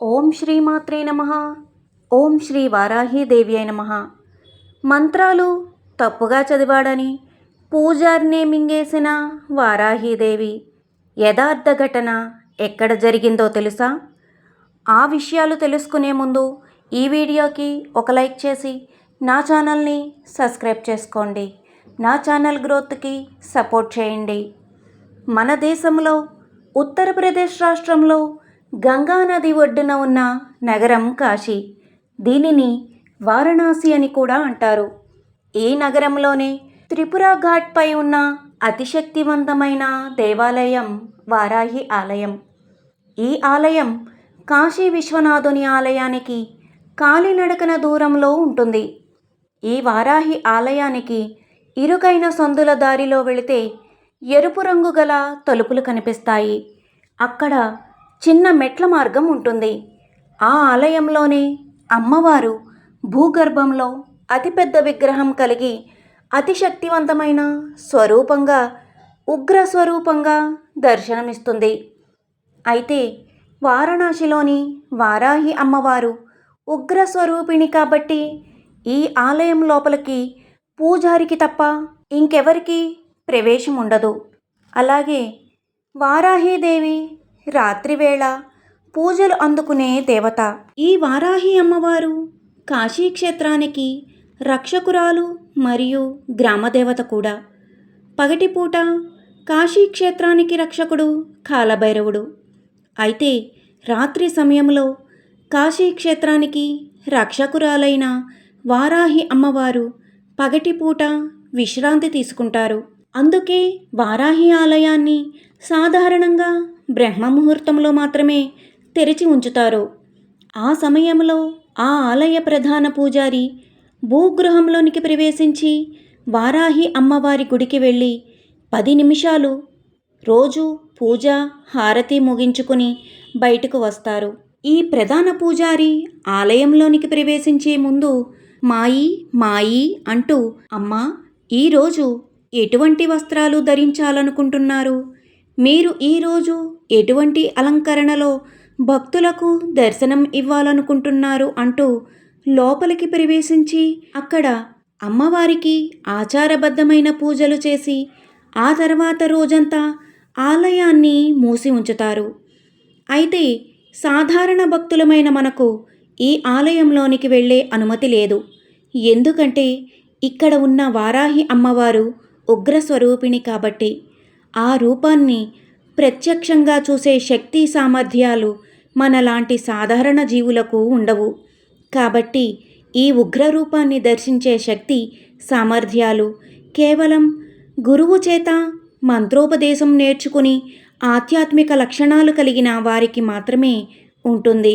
ఓం శ్రీమాత్రే నమ. ఓం శ్రీ వారాహీదేవి అయి నమ. మంత్రాలు తప్పుగా చదివాడని పూజారినే మింగేసిన వారాహీదేవి యథార్థ ఘటన ఎక్కడ జరిగిందో తెలుసా? ఆ విషయాలు తెలుసుకునే ముందు ఈ వీడియోకి ఒక లైక్ చేసి నా ఛానల్ని సబ్స్క్రైబ్ చేసుకోండి. నా ఛానల్ గ్రోత్కి సపోర్ట్ చేయండి. మన దేశంలో ఉత్తరప్రదేశ్ రాష్ట్రంలో గంగా నది ఒడ్డున ఉన్న నగరం కాశీ. దీనిని వారణాసి అని కూడా అంటారు. ఈ నగరంలోనే త్రిపుర ఘాట్పై ఉన్న అతిశక్తివంతమైన దేవాలయం వారాహి ఆలయం. ఈ ఆలయం కాశీ విశ్వనాథుని ఆలయానికి కాలినడకన దూరంలో ఉంటుంది. ఈ వారాహి ఆలయానికి ఇరుకైన సందుల దారిలో వెళితే ఎరుపు రంగు గల తలుపులు కనిపిస్తాయి. అక్కడ చిన్న మెట్ల మార్గం ఉంటుంది. ఆ ఆలయంలోనే అమ్మవారు భూగర్భంలో అతిపెద్ద విగ్రహం కలిగి అతి శక్తివంతమైన స్వరూపంగా ఉగ్ర స్వరూపంగా దర్శనమిస్తుంది. అయితే వారణాసిలోని వారాహి అమ్మవారు ఉగ్ర స్వరూపిణి కాబట్టి ఈ ఆలయం లోపలికి పూజారికి తప్ప ఇంకెవరికి ప్రవేశం ఉండదు అలాగే వారాహీదేవి రాత్రివేళ పూజలు అందుకునే దేవత. ఈ వారాహి అమ్మవారు కాశీ క్షేత్రానికి రక్షకురాలు మరియు గ్రామదేవత కూడా. పగటిపూట కాశీక్షేత్రానికి రక్షకుడు కాలభైరవుడు. అయితే రాత్రి సమయంలో కాశీ క్షేత్రానికి రక్షకురాలైన వారాహి అమ్మవారు పగటిపూట విశ్రాంతి తీసుకుంటారు. అందుకే వారాహి ఆలయాన్ని సాధారణంగా బ్రహ్మ ముహూర్తంలో మాత్రమే తెరిచి ఉంచుతారు. ఆ సమయంలో ఆ ఆలయ ప్రధాన పూజారి భూగృహంలోనికి ప్రవేశించి వారాహి అమ్మవారి గుడికి వెళ్ళి పది నిమిషాలు రోజు పూజ హారతి ముగించుకుని బయటకు వస్తారు. ఈ ప్రధాన పూజారి ఆలయంలోనికి ప్రవేశించే ముందు మాయి మాయి అంటూ అమ్మా ఈరోజు ఎటువంటి వస్త్రాలు ధరించాలనుకుంటున్నారు? మీరు ఈరోజు ఎటువంటి అలంకరణలో భక్తులకు దర్శనం ఇవ్వాలనుకుంటున్నారు అంటూ లోపలికి ప్రవేశించి అక్కడ అమ్మవారికి ఆచారబద్ధమైన పూజలు చేసి ఆ తర్వాత రోజంతా ఆలయాన్ని మూసి ఉంచుతారు. అయితే సాధారణ భక్తులమైన మనకు ఈ ఆలయంలోనికి వెళ్ళే అనుమతి లేదు. ఎందుకంటే ఇక్కడ ఉన్న వారాహి అమ్మవారు ఉగ్ర స్వరూపిణి కాబట్టి. ఆ రూపాన్ని ప్రత్యక్షంగా చూసే శక్తి సామర్థ్యాలు మనలాంటి సాధారణ జీవులకు ఉండవు. కాబట్టి ఈ ఉగ్ర రూపాన్ని దర్శించే శక్తి సామర్థ్యాలు కేవలం గురువు చేత మంత్రోపదేశం నేర్చుకుని ఆధ్యాత్మిక లక్షణాలు కలిగిన వారికి మాత్రమే ఉంటుంది.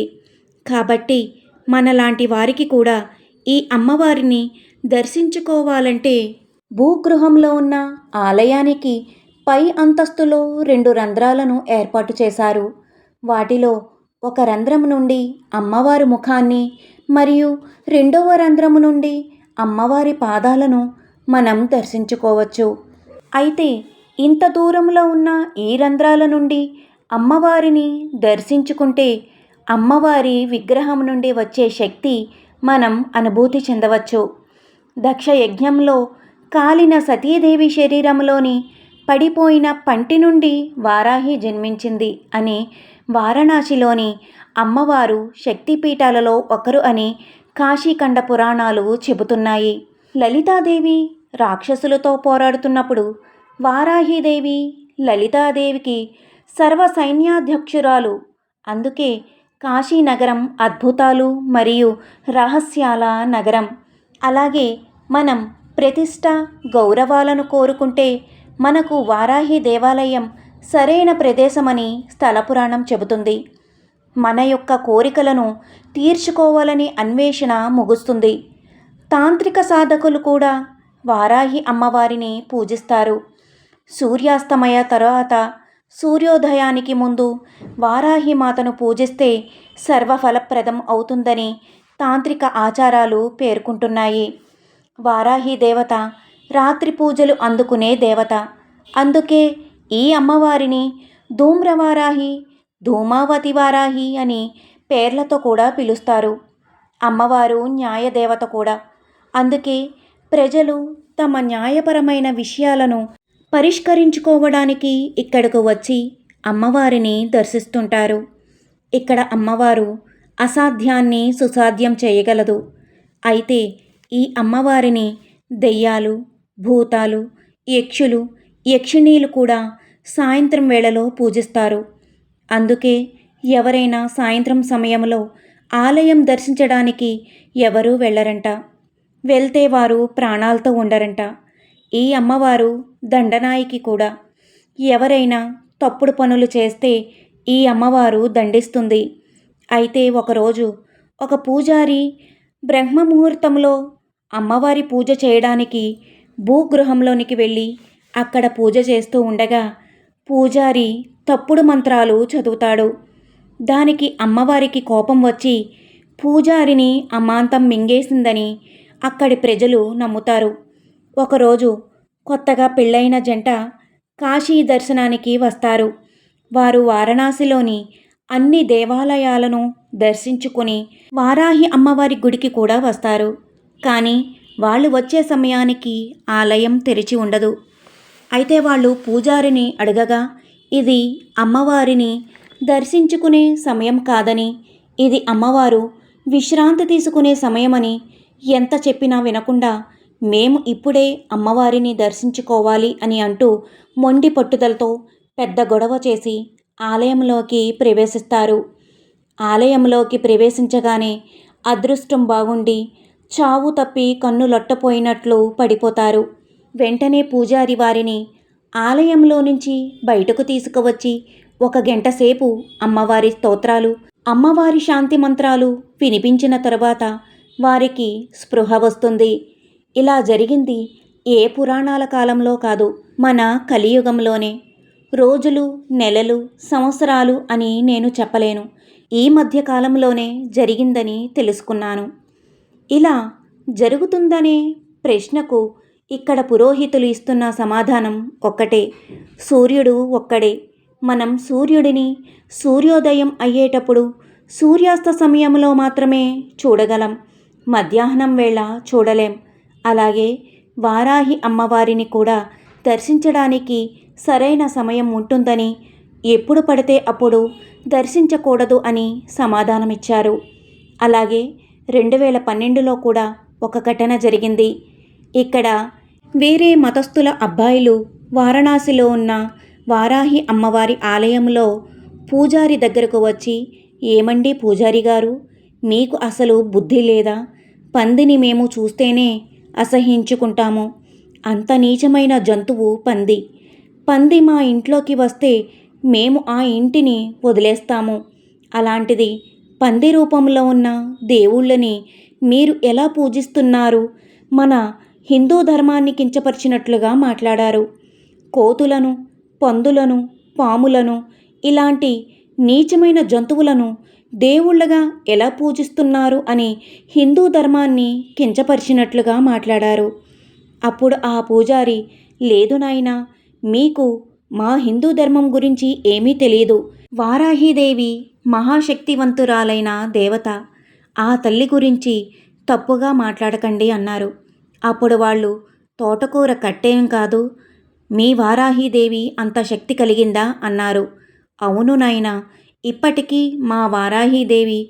కాబట్టి మనలాంటి వారికి కూడా ఈ అమ్మవారిని దర్శించుకోవాలంటే భూగృహంలో ఉన్న ఆలయానికి పై అంతస్తులో రెండు రంధ్రాలను ఏర్పాటు చేశారు. వాటిలో ఒక రంధ్రం నుండి అమ్మవారి ముఖాన్ని మరియు రెండవ రంధ్రము నుండి అమ్మవారి పాదాలను మనం దర్శించుకోవచ్చు. అయితే ఇంత దూరంలో ఉన్న ఈ రంధ్రాల నుండి అమ్మవారిని దర్శించుకుంటే అమ్మవారి విగ్రహం నుండి వచ్చే శక్తి మనం అనుభూతి చెందవచ్చు. దక్ష యజ్ఞంలో కాలిన సతీదేవి శరీరంలోని పడిపోయిన పంటి నుండి వారాహి జన్మించింది అని వారణాసిలోని అమ్మవారు శక్తిపీఠాలలో ఒకరు అని కాశీఖండ పురాణాలు చెబుతున్నాయి. లలితాదేవి రాక్షసులతో పోరాడుతున్నప్పుడు వారాహిదేవి లలితాదేవికి సర్వ సైన్యాధ్యక్షురాలు. అందుకే కాశీనగరం అద్భుతాలు మరియు రహస్యాల నగరం. అలాగే మనం ప్రతిష్ట గౌరవాలను కోరుకుంటే మనకు వారాహి దేవాలయం సరైన ప్రదేశమని స్థల పురాణం చెబుతుంది. మన యొక్క కోరికలను తీర్చుకోవాలని అన్వేషణ ముగుస్తుంది. తాంత్రిక సాధకులు కూడా వారాహి అమ్మవారిని పూజిస్తారు. సూర్యాస్తమయ తర్వాత సూర్యోదయానికి ముందు వారాహి మాతను పూజిస్తే సర్వఫలప్రదం అవుతుందని తాంత్రిక ఆచారాలు పేర్కొంటున్నాయి. వారాహి దేవత రాత్రి పూజలు అందుకునే దేవత. అందుకే ఈ అమ్మవారిని ధూమ్రవారాహి ధూమావతి వారాహి అని పేర్లతో కూడా పిలుస్తారు. అమ్మవారు న్యాయదేవత కూడా. అందుకే ప్రజలు తమ న్యాయపరమైన విషయాలను పరిష్కరించుకోవడానికి ఇక్కడకు వచ్చి అమ్మవారిని దర్శిస్తుంటారు. ఇక్కడ అమ్మవారు అసాధ్యాన్ని సుసాధ్యం చేయగలదు. అయితే ఈ అమ్మవారిని దెయ్యాలు భూతాలు యక్షులు యక్షిణీలు కూడా సాయంత్రం వేళలో పూజిస్తారు. అందుకే ఎవరైనా సాయంత్రం సమయంలో ఆలయం దర్శించడానికి ఎవరూ వెళ్ళరంట. వెళ్తే వారు ప్రాణాలతో ఉండరంట. ఈ అమ్మవారు దండనాయికి కూడా. ఎవరైనా తప్పుడు పనులు చేస్తే ఈ అమ్మవారు దండిస్తుంది. అయితే ఒకరోజు ఒక పూజారి బ్రహ్మ ముహూర్తంలో అమ్మవారి పూజ చేయడానికి భూగృహంలోనికి వెళ్ళి అక్కడ పూజ చేస్తూ ఉండగా పూజారి తప్పుడు మంత్రాలు చదువుతాడు. దానికి అమ్మవారికి కోపం వచ్చి పూజారిని అమాంతం మింగేసిందని అక్కడి ప్రజలు నమ్ముతారు. ఒకరోజు కొత్తగా పెళ్ళైన జంట కాశీ దర్శనానికి వస్తారు. వారు వారణాసిలోని అన్ని దేవాలయాలను దర్శించుకుని వారాహి అమ్మవారి గుడికి కూడా వస్తారు. కానీ వాళ్ళు వచ్చే సమయానికి ఆలయం తెరిచి ఉండదు. అయితే వాళ్ళు పూజారిని అడగగా ఇది అమ్మవారిని దర్శించుకునే సమయం కాదని ఇది అమ్మవారు విశ్రాంతి తీసుకునే సమయమని ఎంత చెప్పినా వినకుండా మేము ఇప్పుడే అమ్మవారిని దర్శించుకోవాలి అని అంటూ మొండి పట్టుదలతో పెద్ద గొడవ చేసి ఆలయంలోకి ప్రవేశిస్తారు. ఆలయంలోకి ప్రవేశించగానే అదృష్టం బాగుండి చావు తప్పి కన్ను లొట్టపోయినట్లు పడిపోతారు. వెంటనే పూజారి వారిని ఆలయంలో నుంచి బయటకు తీసుకువచ్చి ఒక గంట సేపు అమ్మవారి స్తోత్రాలు అమ్మవారి శాంతి మంత్రాలు వినిపించిన తర్వాత వారికి స్పృహ వస్తుంది. ఇలా జరిగింది ఏ పురాణాల కాలంలో కాదు మన కలియుగంలోనే. రోజులు నెలలు సంవత్సరాలు అని నేను చెప్పలేను. ఈ మధ్య కాలంలోనే జరిగిందని తెలుసుకున్నాను. ఇలా జరుగుతుందనే ప్రశ్నకు ఇక్కడ పురోహితులు ఇస్తున్న సమాధానం ఒక్కటే. సూర్యుడు ఒక్కడే. మనం సూర్యుడిని సూర్యోదయం అయ్యేటప్పుడు సూర్యాస్త సమయంలో మాత్రమే చూడగలం. మధ్యాహ్నం వేళ చూడలేం. అలాగే వారాహి అమ్మవారిని కూడా దర్శించడానికి సరైన సమయం ఉంటుందని ఎప్పుడు పడితే అప్పుడు దర్శించకూడదు అని సమాధానమిచ్చారు. అలాగే రెండు వేల పన్నెండులో కూడా ఒక ఘటన జరిగింది. ఇక్కడ వేరే మతస్థుల అబ్బాయిలు వారణాసిలో ఉన్న వారాహి అమ్మవారి ఆలయంలో పూజారి దగ్గరకు వచ్చి ఏమండి పూజారి గారు మీకు అసలు బుద్ధి లేదా? పందిని మేము చూస్తేనే అసహించుకుంటాము. అంత నీచమైన జంతువు పంది. పంది మా ఇంట్లోకి వస్తే మేము ఆ ఇంటిని వదిలేస్తాము. అలాంటిది పంది రూపంలో ఉన్న దేవుళ్ళని మీరు ఎలా పూజిస్తున్నారు? మన హిందూ ధర్మాన్ని కించపరిచినట్లుగా మాట్లాడారు. కోతులను పందులను పాములను ఇలాంటి నీచమైన జంతువులను దేవుళ్ళగా ఎలా పూజిస్తున్నారు అని హిందూ ధర్మాన్ని కించపరిచినట్లుగా మాట్లాడారు. అప్పుడు ఆ పూజారి లేదు నాయనా మీకు మా హిందూ ధర్మం గురించి ఏమీ తెలియదు వారాహీదేవి మహాశక్తివంతురాలైన దేవత ఆ తల్లి గురించి తప్పుగా మాట్లాడకండి అన్నారు. అప్పుడు వాళ్ళు తోటకూర కట్టేం కాదు మీ వారాహీదేవి అంత శక్తి కలిగిందా? అన్నారు. అవును నాయనా ఇప్పటికీ మా వారాహీదేవి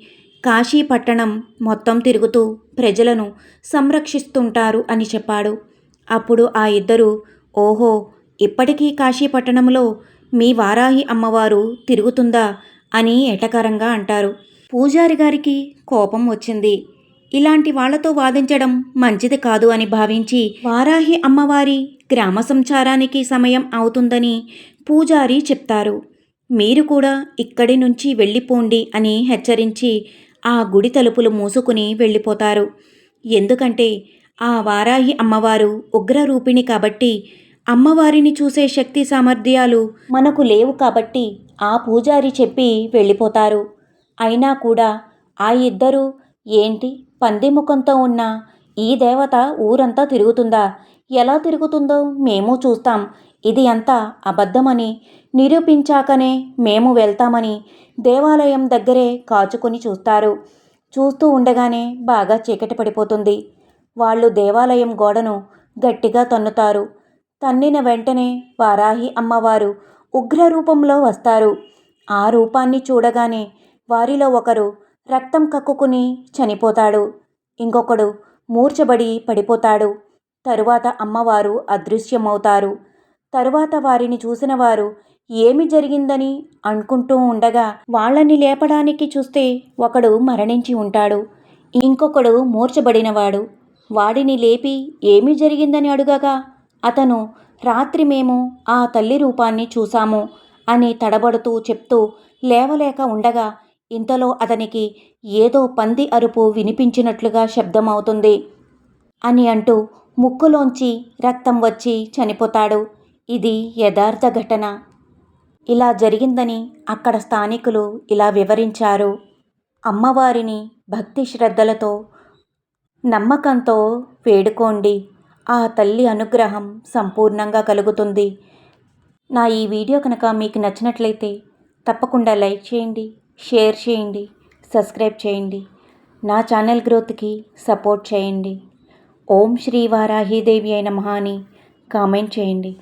కాశీ పట్టణం మొత్తం తిరుగుతూ ప్రజలను సంరక్షిస్తుంటారు అని చెప్పాడు. అప్పుడు ఆ ఇద్దరు ఓహో ఇప్పటికీ కాశీపట్టణంలో మీ వారాహి అమ్మవారు తిరుగుతుందా అని ఎటకారంగా అంటారు. పూజారి గారికి కోపం వచ్చింది. ఇలాంటి వాళ్ళతో వాదించడం మంచిది కాదు అని భావించి వారాహి అమ్మవారి గ్రామ సంచారానికి సమయం అవుతుందని పూజారి చెప్తారు. మీరు కూడా ఇక్కడి నుంచి వెళ్ళిపోండి అని హెచ్చరించి ఆ గుడి తలుపులు మూసుకుని వెళ్ళిపోతారు. ఎందుకంటే ఆ వారాహి అమ్మవారు ఉగ్రరూపిణి కాబట్టి అమ్మవారిని చూసే శక్తి సామర్థ్యాలు మనకు లేవు కాబట్టి ఆ పూజారి చెప్పి వెళ్ళిపోతారు. అయినా కూడా ఆ ఇద్దరు ఏంటి పంది ముఖంతో ఉన్న ఈ దేవత ఊరంతా తిరుగుతుందా? ఎలా తిరుగుతుందో మేము చూస్తాం. ఇది అంతా అబద్ధమని నిరూపించాకనే మేము వెళ్తామని దేవాలయం దగ్గరే కాచుకొని చూస్తారు. చూస్తూ ఉండగానే బాగా చీకటి పడిపోతుంది. వాళ్ళు దేవాలయం గోడను గట్టిగా తన్నుతారు. తన్నిన వెంటనే వారాహి అమ్మవారు ఉగ్ర రూపంలో వస్తారు. ఆ రూపాన్ని చూడగానే వారిలో ఒకరు రక్తం కక్కుకుని చనిపోతాడు. ఇంకొకడు మూర్చబడి పడిపోతాడు. తరువాత అమ్మవారు అదృశ్యమవుతారు. తరువాత వారిని చూసిన వారు ఏమి జరిగిందని అనుకుంటూ ఉండగా వాళ్ళని లేపడానికి చూస్తే ఒకడు మరణించి ఉంటాడు. ఇంకొకడు మూర్చబడినవాడు వాడిని లేపి ఏమి జరిగిందని అడుగగా అతను రాత్రి మేము ఆ తల్లి రూపాన్ని చూశాము అని తడబడుతూ చెప్తూ లేవలేక ఉండగా ఇంతలో అతనికి ఏదో పంది అరుపు వినిపించినట్లుగా శబ్దమవుతుంది. అని అంటూ ముక్కులోంచి రక్తం వచ్చి చనిపోతాడు. ఇది యథార్థ ఘటన. ఇలా జరిగిందని అక్కడ స్థానికులు ఇలా వివరించారు. అమ్మవారిని భక్తి శ్రద్ధలతో నమ్మకంతో వేడుకోండి. ఆ తల్లి అనుగ్రహం సంపూర్ణంగా కలుగుతుంది. నా ఈ వీడియో కనుక మీకు నచ్చినట్లయితే తప్పకుండా లైక్ చేయండి షేర్ చేయండి సబ్స్క్రైబ్ చేయండి. నా ఛానల్ గ్రోత్కి సపోర్ట్ చేయండి. ఓం శ్రీ వారాహీదేవి అయిన మహాని కామెంట్ చేయండి.